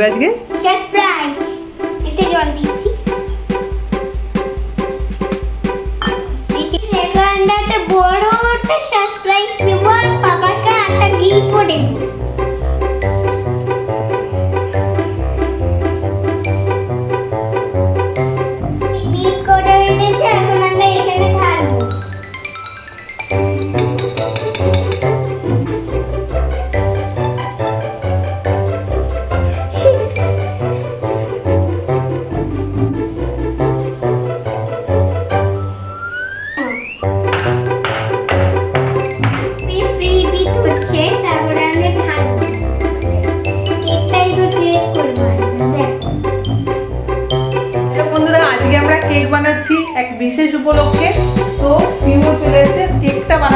দেবে আজকে? সারপ্রাইজ জল দিচ্ছি। বড় একটা সারপ্রাইজ দেবো আর বাবাকে একটা গিফটও দেবো।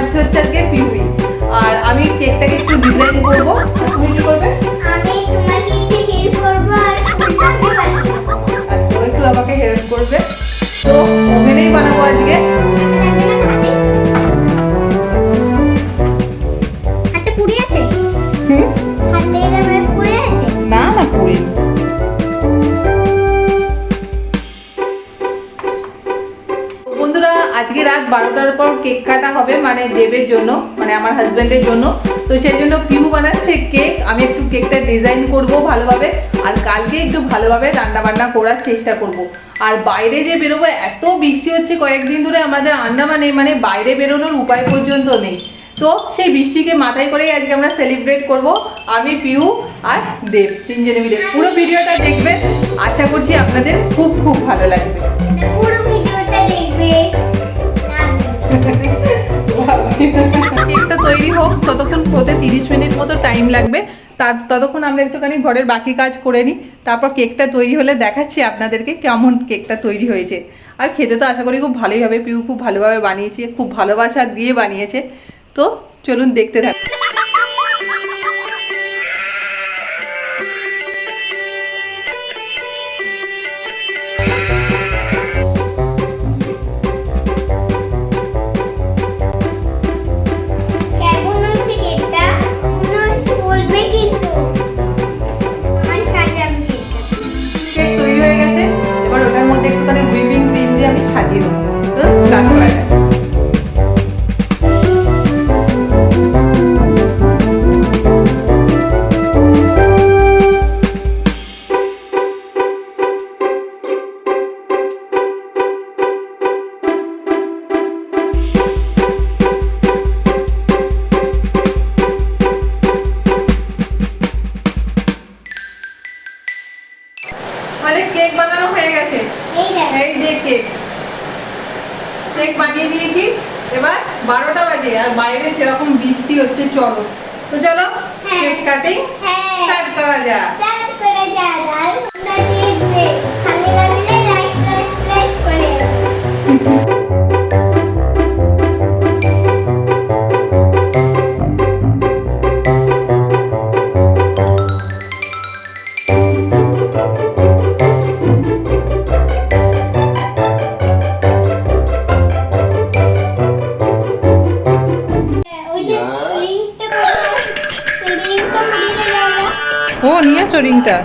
বানাচ্ছে হচ্ছে আজকে পিউই আর আমি কেকটাকে একটু ডিজাইন করব। তুমি কি করবে? আমি তোমাকে একটু হেল্প। আচ্ছা আমাকে হেল্প করবে। তো ওভেনেই বানাবো আজকে। বন্ধুরা, আজকে রাত বারোটার পর কেক কাটা হবে মানে দেবের জন্য মানে আমার হাজব্যান্ডের জন্য। তো সেই জন্য পিউ বানাচ্ছে কেক। আমি একটু কেকটা ডিজাইন করব ভালোভাবে, আর কালকে একটু ভালোভাবে রান্না বান্না করার চেষ্টা করব। আর বাইরে যে বেরোবো, এত বৃষ্টি হচ্ছে কয়েকদিন ধরে আমাদের আন্দামানে মানে বাইরে বেরোনোর উপায় পর্যন্ত নেই। তো সেই বৃষ্টিকে মাথায় করেই আজকে আমরা সেলিব্রেট করব, আমি, পিউ আর দেব, তিনজনে মিলে। পুরো ভিডিওটা দেখবেন। আশা করছি আপনাদের খুব খুব ভালো লাগবে। কেকটা তৈরি হোক, ততক্ষণ হতে তিরিশ মিনিট মতো টাইম লাগবে। তার, ততক্ষণ আমরা একটুখানি ঘরের বাকি কাজ করে নিই। তারপর কেকটা তৈরি হলে দেখাচ্ছি আপনাদেরকে কেমন কেকটা তৈরি হয়েছে। আর খেতে তো আশা করি খুব ভালোই হবে। পিউ খুব ভালোভাবে বানিয়েছে, খুব ভালোবাসা দিয়ে বানিয়েছে। তো চলুন দেখতে থাকুন স্টার্ট করা যায় আমাদের কেক বানানো হয়ে গেছে? এই দেখো। যে কেক কেক বানিয়ে দিয়েছি। এবার বারোটা বাজে আর বাইরে সেরকম বৃষ্টি হচ্ছে চলো। তো চলো। কেক কাটিং স্টার্ট করা যাক। যা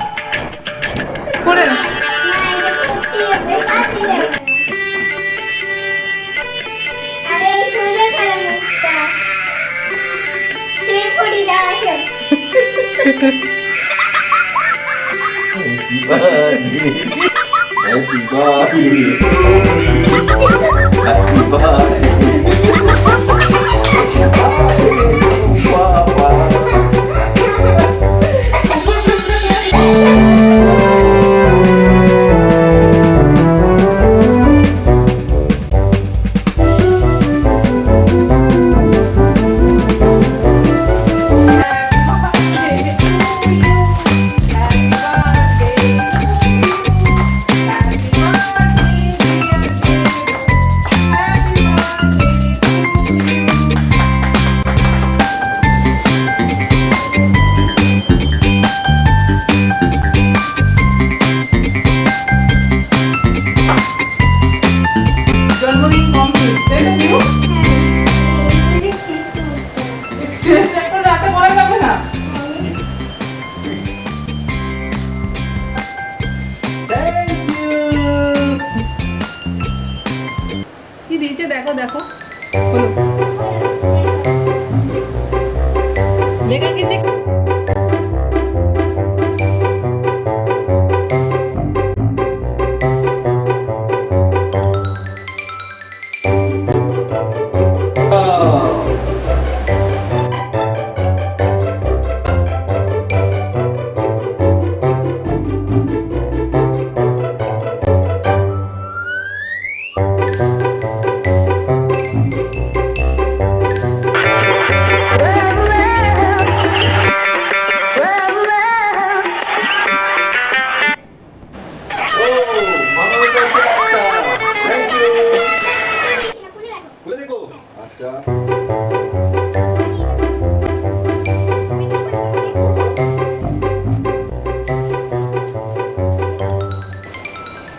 আসো Happy birthday. Happy birthday.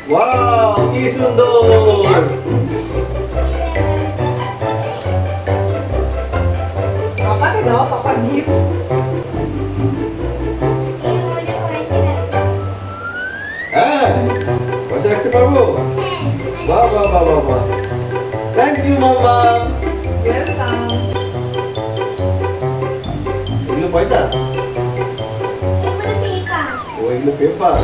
Wow কি সুন্দর পাপাকে দাও পাপা গিফট হ্যাঁ পয়সা রাখতে পারব বাহ বাহ বাহ বাহ বাহ থ্যাংক ইউ মামা ওয়েলকাম এগুলো পয়সা ও এগুলো paper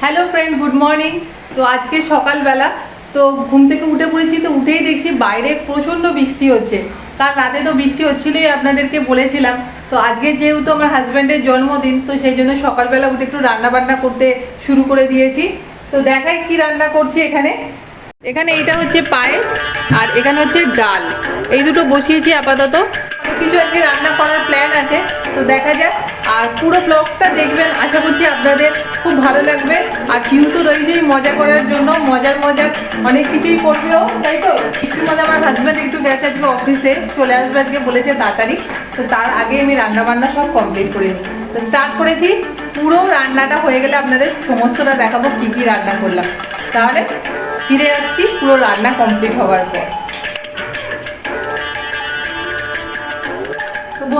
hello friend good morning তো আজকে সকালবেলা, তো ঘুম থেকে উঠে পড়েছি, তো উঠেই দেখছি বাইরে প্রচণ্ড বৃষ্টি হচ্ছে। কাল রাতে তো বৃষ্টি হচ্ছিলই, আপনাদেরকে বলেছিলাম। তো আজকে যেহেতু আমার হাজব্যান্ডের জন্মদিন, তো সেই জন্য সকালবেলা উঠে একটু রান্না বান্না করতে শুরু করে দিয়েছি। তো দেখাই কি রান্না করছি এখানে। এখানে এইটা হচ্ছে পায়েস, আর এখানে হচ্ছে ডাল। এই দুটো বসিয়েছি আপাতত। কিছু আজকে রান্না করার প্ল্যান আছে, তো দেখা যাক। আর পুরো ব্লগটা দেখবেন, আশা করছি আপনাদের খুব ভালো লাগবে। আর কিউ তো রয়েছেই মজা করার জন্য, মজার মজার অনেক কিছুই করবেও তাই তো? বৃষ্টির মধ্যে আমার হাজব্যান্ড একটু গেছে আজকে অফিসে চলে আসবে আজকে, বলেছে তাড়াতাড়ি। তো তার আগে আমি রান্না বান্না সব কমপ্লিট করে নিই। তো স্টার্ট করেছি, পুরো রান্নাটা হয়ে গেলে আপনাদের সমস্তটা দেখাবো, কী কী রান্না করলাম। তাহলে ফিরে আসছি, পুরো রান্না কমপ্লিট হওয়ার পর।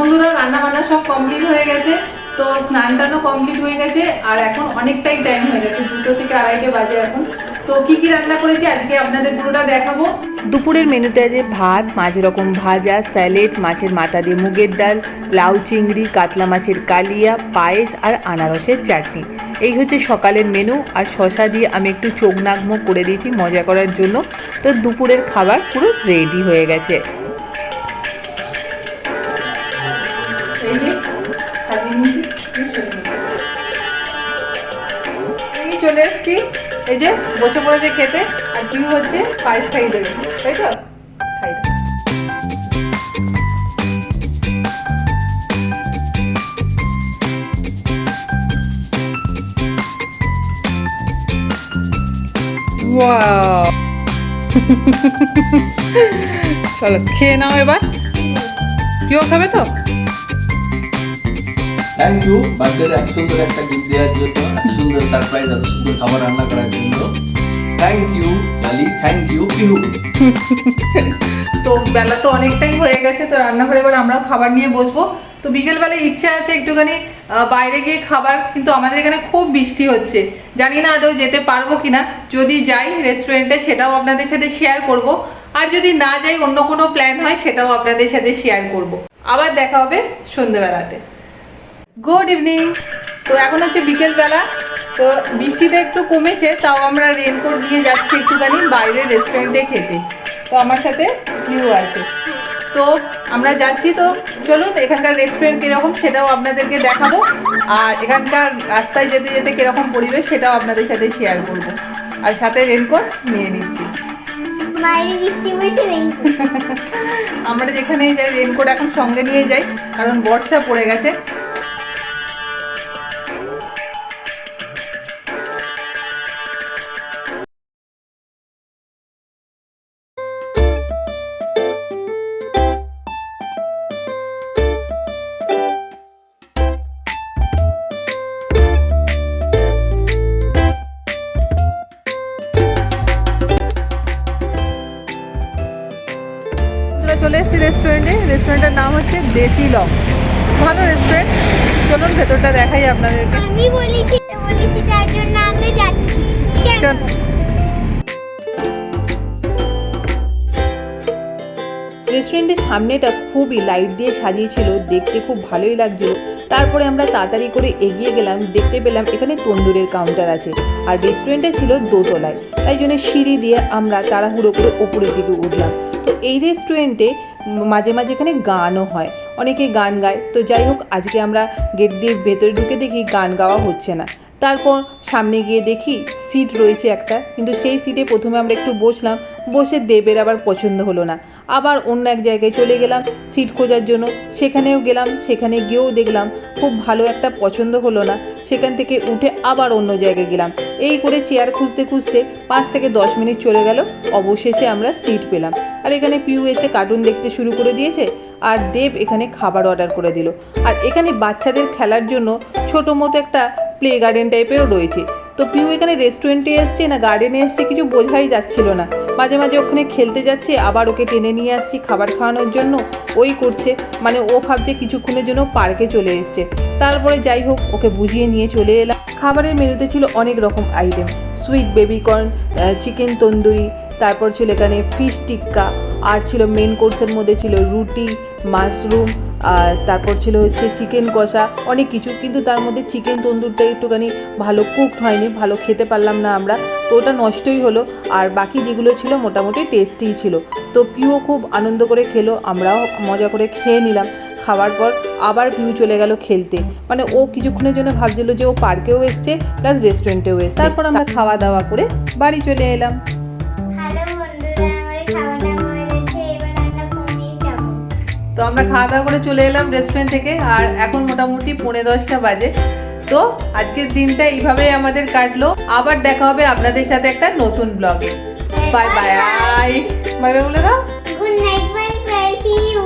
বন্ধুরা রান্না বান্না সব কমপ্লিট হয়ে গেছে। তো স্নান টানও কমপ্লিট হয়ে গেছে, আর এখন অনেকটাই টাইম হয়ে গেছে, দুটো থেকে আড়াইটে বাজে এখন। তো কি কি রান্না করেছি আজকে আপনাদের পুরোটা দেখাবো। দুপুরের মেনুতে আছে ভাত, মাঝ রকম ভাজা স্যালেড মাছের মাথা দিয়ে মুগের ডাল, লাউ চিংড়ি, কাতলা মাছের কালিয়া, পায়েস আর আনারসের চাটনি। এই হচ্ছে সকালের মেনু, আর শশা দিয়ে আমি একটু চোখ নাগমো করে দিয়েছি মজা করার জন্য। তো দুপুরের খাবার পুরো রেডি হয়ে গেছে। এই চলে এসেছি। এই যে বসে পড়েছে খেতে আর পিউ হচ্ছে পায়েস খাইয়ে দেবে তাই তো? খাই দেবে। চলো খেয়ে নাও এবার। পিও খাবে তো? থ্যাংক ইউ বার্থডে এক সুন্দর একটা গিফট দেওয়ার জন্য সুন্দর সারপ্রাইজ এত সুন্দর খাবার রান্না করার জন্য। Thank you Lali thank you Pihu তো বেলা তো অনেকটাই হয়ে গেছে, তো রান্নাঘরে এবার আমরাও খাবার নিয়ে বসবো। তো বিকেলবেলায় ইচ্ছে আছে একটুখানি বাইরে গিয়ে খাবার, কিন্তু আমাদের এখানে খুব বৃষ্টি হচ্ছে। জানি না আদৌ যেতে পারব কিনা, যদি যাই রেস্টুরেন্টে সেটাও আপনাদের সাথে শেয়ার করব। আর যদি না যাই, অন্য কোনো প্ল্যান হয়, সেটাও আপনাদের সাথে শেয়ার করব। আবার দেখা হবে সন্ধ্যেবেলাতে। গুড ইভিনিং তো এখন হচ্ছে বিকেলবেলা। তো বৃষ্টিটা একটু কমেছে তাও আমরা রেনকোট নিয়ে যাচ্ছি একটুখানি বাইরে রেস্টুরেন্টে খেতে। তো আমার সাথে ইউ আছে। তো আমরা যাচ্ছি তো চলুন এখানকার রেস্টুরেন্ট কীরকম সেটাও আপনাদেরকে দেখাবো। আর এখানকার রাস্তায় যেতে যেতে কীরকম পরিবেশ সেটাও আপনাদের সাথে শেয়ার করব। আর সাথে রেনকোট নিয়ে নিচ্ছি। আমরা যেখানেই যাই রেনকোট এখন সঙ্গে নিয়ে যাই কারণ বর্ষা পড়ে গেছে। রেস্টুরেন্টের নাম হচ্ছে দেশি লং। ভালো রেস্টুরেন্ট চলুন ভেতরটা দেখাই আপনাদেরকে। আমি বলেছি বলেছি তার জন্য আমরা যাচ্ছি। রেস্টুরেন্টের সামনেটা খুবই লাইট দিয়ে সাজিয়েছিল। দেখতে খুব ভালোই লাগছিল। তারপরে আমরা তাড়াতাড়ি করে এগিয়ে গেলাম। দেখতে পেলাম এখানে তন্দুরের কাউন্টার আছে। আর রেস্টুরেন্টটা ছিল দোতলায়। তাই জন্য সিঁড়ি দিয়ে আমরা তাড়াহুড়ো করে উপরের দিকে উঠলাম। তো এই রেস্টুরেন্টে মাঝে মাঝে এখানে গানও হয়। অনেকে গান গায়। তো যাই হোক, আজকে আমরা গেট দিয়ে ভেতরে ঢুকে দেখি গান গাওয়া হচ্ছে না। তারপর সামনে গিয়ে দেখি সিট রয়েছে একটা। কিন্তু সেই সিটে প্রথমে আমরা একটু বসলাম। বসে দেবের আবার পছন্দ হলো না। আবার অন্য এক জায়গায় চলে গেলাম সিট খোঁজার জন্য। সেখানেও গেলাম, সেখানে গিয়েও দেখলাম, খুব ভালো একটা পছন্দ হলো না। সেখান থেকে উঠে আবার অন্য জায়গায় গেলাম। এই করে চেয়ার খুঁজতে খুঁজতে পাঁচ থেকে দশ মিনিট চলে গেল। অবশেষে আমরা সিট পেলাম। আর এখানে পিউ এসে কার্টুন দেখতে শুরু করে দিয়েছে আর দেব এখানে খাবার অর্ডার করে দিল। আর এখানে বাচ্চাদের খেলার জন্য ছোটো মতো একটা প্লে গার্ডেন টাইপেরও রয়েছে। তো পিউ এখানে রেস্টুরেন্টে এসছে না গার্ডেনে এসছে কিছু বোঝাই যাচ্ছিল না। মাঝে মাঝে ওখানে খেলতে যাচ্ছে, আবার ওকে টেনে নিয়ে আসছি খাবার খাওয়ানোর জন্য। ওই করছে মানে ও ভাবছে কিছুক্ষণের জন্য পার্কে চলে এসছে। তারপরে যাই হোক, ওকে বুঝিয়ে নিয়ে চলে এলাম। খাবারের মেনুতে ছিল অনেক রকম item sweet baby corn chicken tandoori, তারপর ছিল এখানে ফিশ টিক্কা আর ছিল মেন কোর্সের মধ্যে ছিল রুটি মাশরুম আর তারপর ছিল হচ্ছে চিকেন কষা, অনেক কিছু। কিন্তু তার মধ্যে চিকেন তন্দুরটা একটুখানি ভালো কুক হয়নি, ভালো খেতে পারলাম না আমরা। তো ওটা নষ্টই হলো। আর বাকি যেগুলো ছিল মোটামুটি টেস্টিই ছিল। তো পিও খুব আনন্দ করে খেলো আমরাও মজা করে খেয়ে নিলাম। খাওয়ার পর আবার পিউ চলে গেল খেলতে। মানে ও কিছুক্ষণের জন্য ভাবছিল যে ও পার্কেও এসছে প্লাস রেস্টুরেন্টেও এসছে। তারপর আমরা খাওয়া দাওয়া করে বাড়ি চলে এলাম। তো আমরা খাওয়া দাওয়া করে চলে এলাম রেস্টুরেন্ট থেকে আর এখন মোটামুটি পৌনে দশটা বাজে। তো আজকের দিনটা এইভাবেই আমাদের কাটলো আবার দেখা হবে আপনাদের সাথে একটা নতুন ব্লগে বাই বাই বাই বাই বলে দাও good night bye bye see you